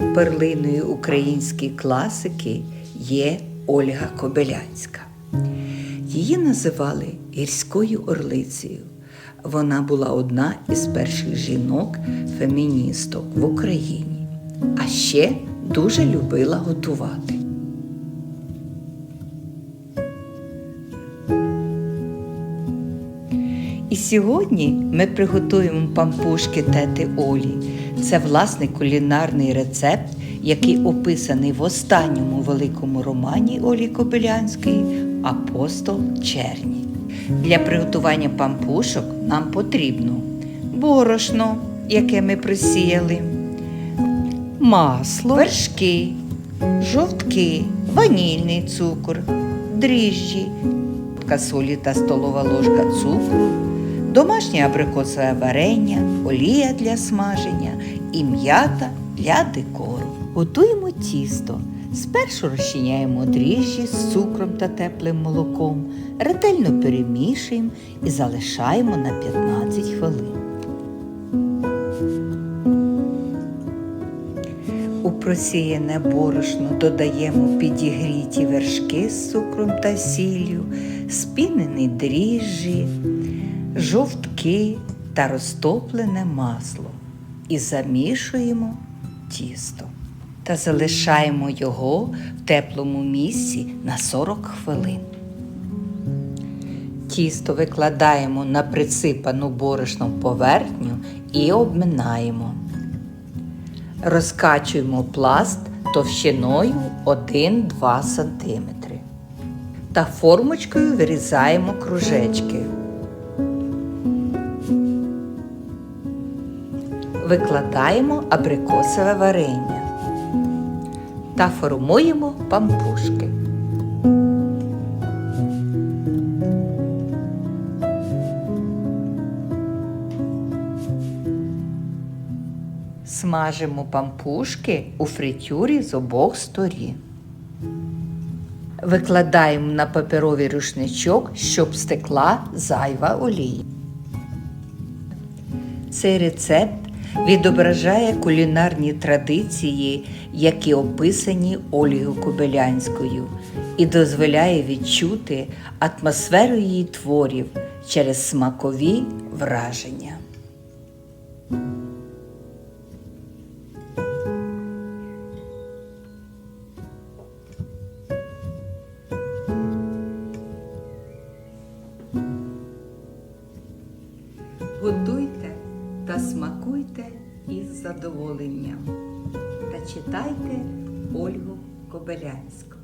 Перлиною української класики є Ольга Кобилянська. Її називали гірською орлицею. Вона була одна із перших жінок-феміністок в Україні, а ще дуже любила готувати. І сьогодні ми приготуємо пампушки тети Олі. Це власний кулінарний рецепт, який описаний в останньому великому романі Олі Кобилянської Апостол Черні. Для приготування пампушок нам потрібно борошно, яке ми просіяли, масло, вершки, жовтки, ванільний цукор, дріжджі, солі та столова ложка цукру, домашнє абрикосове варення, олія для смаження і м'ята для декору. Готуємо тісто. Спершу розчиняємо дріжджі з цукром та теплим молоком, ретельно перемішуємо і залишаємо на 15 хвилин. У просіяне борошно додаємо підігріті вершки з цукром та сіллю, спінені дріжджі, жовтки та розтоплене масло і замішуємо тісто та залишаємо його в теплому місці на 40 хвилин. Тісто викладаємо на присипану борошном поверхню і обминаємо. Розкачуємо пласт товщиною 1-2 см. Та формочкою вирізаємо кружечки. Викладаємо абрикосове варення та формуємо пампушки. Смажимо пампушки у фритюрі з обох сторін. Викладаємо на паперовий рушничок, щоб стекла зайва олія. Цей рецепт відображає кулінарні традиції, які описані Ольгою Кобилянською, і дозволяє відчути атмосферу її творів через смакові враження. Смакуйте із задоволенням та читайте Ольгу Кобилянську.